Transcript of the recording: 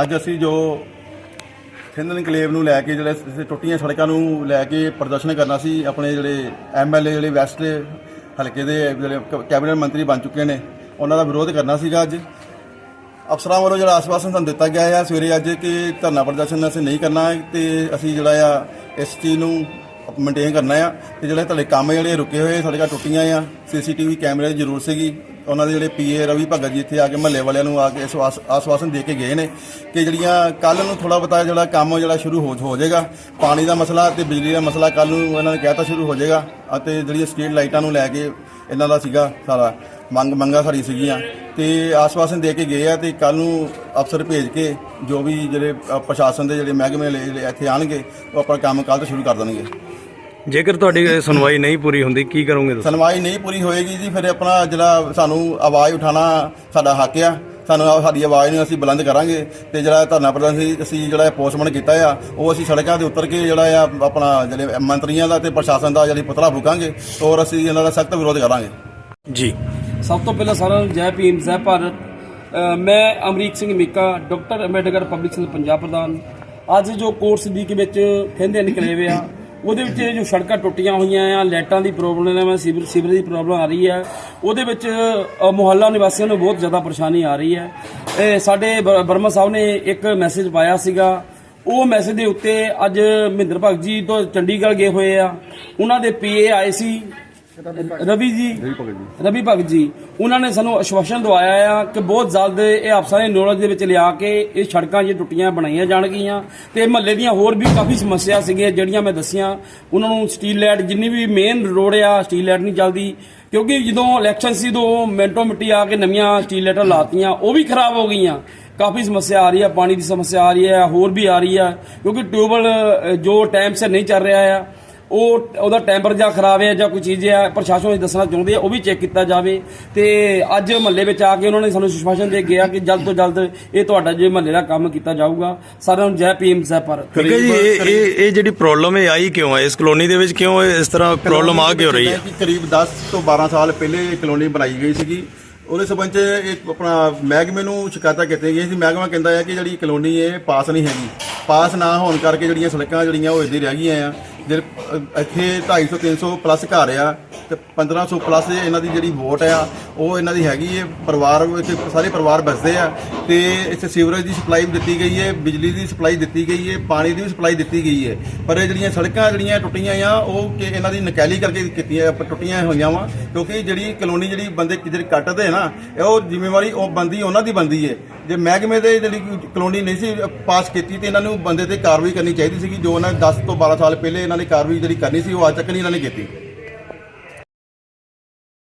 ਅੱਜ ਅਸੀਂ ਜੋ ਸਿੰਧ ਇਨਕਲੇਵ ਨੂੰ ਲੈ ਕੇ ਜਿਹੜੇ ਟੁੱਟੀਆਂ ਸੜਕਾਂ ਨੂੰ ਲੈ ਕੇ ਪ੍ਰਦਰਸ਼ਨ ਕਰਨਾ ਸੀ, ਆਪਣੇ ਜਿਹੜੇ ਐਮਐਲਏ ਜਿਹੜੇ ਵੈਸਟ ਹਲਕੇ ਦੇ ਜਿਹੜੇ ਕ- ਕੈਬਨਿਟ ਮੰਤਰੀ ਬਣ ਚੁੱਕੇ ਨੇ, ਉਹਨਾਂ ਦਾ ਵਿਰੋਧ ਕਰਨਾ ਸੀਗਾ ਅੱਜ। ਅਫਸਰਾਂ ਵੱਲੋਂ ਜਿਹੜਾ ਆਸਵਾਸਨ ਸਾਨੂੰ ਦਿੱਤਾ ਗਿਆ ਆ ਸਵੇਰੇ ਅੱਜ ਕਿ ਧਰਨਾ ਪ੍ਰਦਰਸ਼ਨ ਅਸੀਂ ਨਹੀਂ ਕਰਨਾ ਤੇ ਅਸੀਂ ਜਿਹੜਾ ਆ ਇਸ ਚੀਜ਼ ਨੂੰ ਮੇਨਟੇਨ ਕਰਨਾ ਆ। ਤੇ ਜਿਹੜੇ ਤੁਹਾਡੇ ਕੰਮ ਜਿਹੜੇ ਰੁਕੇ ਹੋਏ ਸਾਡੇ ਘਰ ਟੁੱਟੀਆਂ ਆ ਸੀਸੀਟੀਵੀ ਕੈਮਰੇ ਦੀ ਜ਼ਰੂਰਤ ਸੀਗੀ। ਉਹਨਾਂ ਦੇ ਜਿਹੜੇ ਪੀਏ ਰਵੀ ਭਗਤ ਜੀ ਇੱਥੇ ਆ ਕੇ ਮਹੱਲੇ ਵਾਲਿਆਂ ਨੂੰ ਆ ਕੇ ਆਸਵਾਸਨ ਦੇ ਕੇ ਗਏ ਨੇ ਕਿ ਜਿਹੜੀਆਂ ਕੱਲ ਨੂੰ ਥੋੜਾ ਬਤਾ ਜਿਹੜਾ ਕੰਮ ਜਿਹੜਾ ਸ਼ੁਰੂ ਹੋ ਹੋ ਜਾਏਗਾ। ਪਾਣੀ ਦਾ ਮਸਲਾ ਤੇ ਬਿਜਲੀ ਦਾ ਮਸਲਾ ਕੱਲ ਨੂੰ ਇਹਨਾਂ ਨੇ ਕਹਿਤਾ ਸ਼ੁਰੂ ਹੋ ਜਾਏਗਾ। ਅਤੇ ਜਿਹੜੀਆਂ ਸਟਰੀਟ ਲਾਈਟਾਂ ਨੂੰ ਲੈ ਕੇ ਇਹਨਾਂ ਦਾ ਸੀਗਾ ਸਾਰਾ। ਮੰਗ ਮੰਗਾ ਸਾਡੀ ਸੀਗੀਆਂ ਤੇ ਆਸਵਾਸਨ ਦੇ ਕੇ ਗਏ ਆ ਤੇ ਕੱਲ ਨੂੰ ਅਫਸਰ ਭੇਜ ਕੇ ਜੋ ਵੀ ਜਿਹੜੇ ਅ, ਪ੍ਰਸ਼ਾਸਨ ਦੇ ਜਿਹੜੇ ਮਹਿਕਮੇ ਵਾਲੇ ਜਿਹੜੇ ਇੱਥੇ ਆਣਗੇ ਉਹ ਆਪਣਾ ਕੰਮ ਕੱਲ ਤੋਂ ਸ਼ੁਰੂ ਕਰ ਦੇਣਗੇ। ਜੇਕਰ ਤੁਹਾਡੀ ਸੁਣਵਾਈ ਨਹੀਂ ਪੂਰੀ ਹੁੰਦੀ ਕੀ ਕਰੋਗੇ ਤੁਸੀਂ? ਸੁਣਵਾਈ ਨਹੀਂ ਪੂਰੀ ਹੋਏਗੀ ਜੀ ਫਿਰ ਆਪਣਾ ਜਿਹੜਾ ਸਾਨੂੰ ਆਵਾਜ਼ ਉਠਾਣਾ ਸਾਡਾ ਹੱਕ ਆ। ਸਾਨੂੰ ਆ- ਸਾਡੀ ਆਵਾਜ਼ ਨੂੰ ਅਸੀਂ ਬੁਲੰਦ ਕਰਾਂਗੇ ਤੇ ਜਿਹੜਾ ਧਰਨਾ ਪ੍ਰਦਰਸ਼ਨ ਸੀ ਅਸੀਂ ਜਿਹੜਾ ਪੋਸਟਮਾਰਟਮ ਕੀਤਾ ਆ ਉਹ ਅਸੀਂ ਸੜਕਾਂ ਤੇ ਉਤਰ ਕੇ ਜਿਹੜਾ ਆ ਆਪਣਾ ਜਿਹੜੇ ਮੰਤਰੀਆਂ ਦਾ ਤੇ ਪ੍ਰਸ਼ਾਸਨ ਦਾ ਜਿਹੜੀ ਪੁਤਲਾ ਫੂਕਾਂਗੇ ਔਰ ਅਸੀਂ ਇਹਨਾਂ ਦਾ ਸਖਤ ਵਿਰੋਧ ਕਰਾਂਗੇ। ਜੀ। ਸਭ ਤੋਂ ਪਹਿਲਾਂ ਸਾਰਿਆਂ ਨੂੰ ਜੈ ਭੀਮ, ਜੈ ਭਾਰਤ। ਮੈਂ Amrik Singh Mika, doctor Ambedkar public school Punjab ਪ੍ਰਧਾਨ। ਅੱਜ ਜੋ ਕੋਰਸ ਦੀ ਕੇ ਵਿੱਚ ਕਹਿੰਦੇ ਨਿਕਲੇ ਹੋਏ ਆ, ਉਹਦੇ ਵਿੱਚ ਜੋ ਸੜਕਾਂ ਟੁੱਟੀਆਂ ਹੋਈਆਂ ਆ, ਲਾਈਟਾਂ ਦੀ ਪ੍ਰੋਬਲਮ ਹੈ ਸੀਵਰ ਸੀਵਰ ਦੀ ਪ੍ਰੋਬਲਮ ਆ ਰਹੀ ਹੈ ਉਹਦੇ ਵਿੱਚ ਮੁਹੱਲਾ ਨਿਵਾਸੀਆਂ ਨੂੰ ਬਹੁਤ ਜ਼ਿਆਦਾ ਪਰੇਸ਼ਾਨੀ ਆ ਰਹੀ ਹੈ ਇਹ ਸਾਡੇ ਬ- ਬਰਮਾ ਸਾਹਿਬ ਨੇ ਇੱਕ ਮੈਸੇਜ ਪਾਇਆ ਸੀਗਾ। ਉਹ ਮੈਸੇਜ ਦੇ ਉੱਤੇ ਅੱਜ ਮਹਿੰਦਰ ਭਗਤ ਜੀ ਤੋਂ ਚੰਡੀਗੜ੍ਹ ਗਏ ਹੋਏ ਆ। ਉਹਨਾਂ ਦੇ ਪੀਏ ਆਏ ਸੀ। ਰਵੀ ਜੀ। ਰਵੀ ਭਗਤ ਜੀ। ਉਹਨਾਂ ਨੇ ਸਾਨੂੰ ਆਸ਼ਵਾਸਨ ਦਵਾਇਆ ਆ ਕਿ ਬਹੁਤ ਜਲਦ ਇਹ ਅਫਸਰਾਂ ਦੀ ਨੌਲੇਜ ਦੇ ਵਿੱਚ ਲਿਆ ਕੇ ਇਹ ਸੜਕਾਂ ਜੇ ਟੁੱਟੀਆਂ ਬਣਾਈਆਂ ਜਾਣਗੀਆਂ ਤੇ ਮਹੱਲੇ ਦੀਆਂ ਹੋਰ ਵੀ ਕਾਫੀ ਸਮੱਸਿਆ ਸੀਗੀਆਂ ਜਿਹੜੀਆਂ ਮੈਂ ਦੱਸੀਆਂ। ਉਹਨਾਂ ਨੂੰ ਸਟੀਲ ਲਾਈਟ ਜਿੰਨੀ ਵੀ ਮੇਨ ਰੋਡ ਆ ਸਟੀਲ ਲਾਈਟ ਨਹੀਂ ਚੱਲਦੀ। ਕਿਉਂਕਿ ਜਦੋਂ ਇਲੈਕਸ਼ਨ ਸੀ ਉਦੋਂ ਮਿੰਟੋ ਮਿੱਟੀ ਆ ਕੇ ਨਵੀਆਂ ਸਟੀਲ ਲਾਈਟਾਂ ਲਾਤੀਆਂ ਉਹ ਵੀ ਖਰਾਬ ਹੋ ਗਈਆਂ। ਕਾਫੀ ਸਮੱਸਿਆ ਆ ਰਹੀ ਹੈ ਪਾਣੀ ਦੀ ਸਮੱਸਿਆ ਆ ਰਹੀ ਹੈ ਹੋਰ ਵੀ ਆ ਰਹੀ ਹੈ ਕਿਉਂਕਿ ਟਿਊਬਲ ਜੋ ਟਾਈਮ ਸਿਰ ਨਹੀਂ ਚੱਲ ਰਿਹਾ ਆ ਉਹ ਉਹਦਾ ਟੈਂਪਰ ਜਾਂ ਖਰਾਬ ਹੈ ਜਾਂ ਕੋਈ ਚੀਜ਼ ਹੈ ਪ੍ਰਸ਼ਾਸਨ ਨੂੰ ਦੱਸਣਾ ਚਾਹੁੰਦੇ ਆ ਉਹ ਵੀ ਚੈੱਕ ਕੀਤਾ ਜਾਵੇ। ਤੇ ਅੱਜ ਮਹੱਲੇ ਵਿੱਚ ਆ ਕੇ ਉਹਨਾਂ ਨੇ ਸਾਨੂੰ ਸੁਸ਼ਵਾਸਨ ਦੇ ਗਿਆ ਕਿ ਜਲਦ ਤੋਂ ਜਲਦ ਇਹ ਤੁਹਾਡਾ ਜੇ ਮਹੱਲੇ ਦਾ ਕੰਮ ਕੀਤਾ ਜਾਊਗਾ। ਸਾਰਿਆਂ ਨੂੰ ਜੈ ਭੀਮ ਜੈ ਭਾਰਤ। ਠੀਕ ਹੈ ਜੀ ਇਹ ਇਹ ਇਹ ਜਿਹੜੀ ਪ੍ਰੋਬਲਮ ਹੈ ਆਈ ਕਿਉਂ ਹੈ ਇਸ ਕਲੋਨੀ ਦੇ ਵਿੱਚ ਕਿਉਂ ਇਸ ਤਰ੍ਹਾਂ ਪ੍ਰੋਬਲਮ ਆ ਕਿਉਂ ਰਹੀ ਹੈ? ਕਿ ਕਰੀਬ 10 ਤੋਂ 12 ਸਾਲ ਪਹਿਲੇ ਇਹ ਕਲੋਨੀ ਬਣਾਈ ਗਈ ਸੀਗੀ। ਉਹਦੇ ਸਬੰਧ ਚ ਇੱਕ ਆਪਣਾ ਮਹਿਕਮੇ ਨੂੰ ਸ਼ਿਕਾਇਤਾਂ ਕੀਤੀਆਂ ਗਈਆਂ ਸੀ। ਮਹਿਕਮਾ ਕਹਿੰਦਾ ਹੈ ਕਿ ਜਿਹੜੀ ਕਲੋਨੀ ਇਹ ਪਾਸ ਨਹੀਂ ਹੈਗੀ। ਪਾਸ ਨਾ ਹੋਣ ਕਰਕੇ ਜਿਹੜੀਆਂ ਸੜਕਾਂ ਜਿਹੜੀਆਂ ਉਹ ਇੱਦਾਂ ਹੀ ਰਹਿ ਗਈਆਂ ਆ। ਜਿਹੜੇ ਅ, ਇੱਥੇ 250 300 ਪਲੱਸ ਘਰ ਆ। ਤੇ 1500 ਪਲੱਸ ਇਹਨਾਂ ਦੀ ਜਿਹੜੀ ਵੋਟ ਆ, ਉਹ ਇਹਨਾਂ ਦੀ ਹੈਗੀ ਹੈ ਪਰਿਵਾਰ ਇੱਥੇ ਸਾਰੇ ਪਰਿਵਾਰ ਬਸਦੇ ਆ ਤੇ ਇੱਥੇ ਸੀਵਰੇਜ ਦੀ ਸਪਲਾਈ ਵੀ ਦਿੱਤੀ ਗਈ ਹੈ ਬਿਜਲੀ ਦੀ ਸਪਲਾਈ ਦਿੱਤੀ ਗਈ ਹੈ ਪਾਣੀ ਦੀ ਵੀ ਸਪਲਾਈ ਦਿੱਤੀ ਗਈ ਹੈ ਪਰ ਇਹ ਜਿਹੜੀਆਂ ਸੜਕਾਂ ਜਿਹੜੀਆਂ ਟੁੱਟੀਆਂ ਆ, ਉਹ ਕਿ ਇਹਨਾਂ ਦੀ ਨਕੈਲੀ ਕਰਕੇ ਕੀਤੀਆਂ ਟੁੱਟੀਆਂ ਹੋਈਆਂ ਵਾ, ਕਿਉਂਕਿ ਜਿਹੜੀ ਕਲੋਨੀ ਜਿਹੜੀ ਬੰਦੇ ਜਿਹੜੇ ਕੱਟਦੇ ਨਾ, ਉਹ ਜ਼ਿੰਮੇਵਾਰੀ ਉਹ ਬੰਦੀ, ਉਹਨਾਂ ਦੀ ਬੰਦੀ ਹੈ ਜੇ ਮਹਿਕਮੇ ਦੇ ਜਿਹੜੀ ਕਲੋਨੀ ਨਹੀਂ ਸੀ ਪਾਸ ਕੀਤੀ, ਤੇ ਇਹਨਾਂ ਨੂੰ ਬੰਦੇ ਤੇ ਕਾਰਵਾਈ ਕਰਨੀ ਚਾਹੀਦੀ ਸੀਗੀ, ਜੋ ਉਹਨਾਂ ਨੇ 10 ਤੋਂ 12 ਸਾਲ ਪਹਿਲੇ ਇਹਨਾਂ ਨੇ ਕਾਰਵਾਈ ਜਿਹੜੀ ਕਰਨੀ ਸੀ, ਉਹ ਅੱਜ ਤੱਕ ਨਹੀਂ ਇਹਨਾਂ ਨੇ ਕੀਤੀ।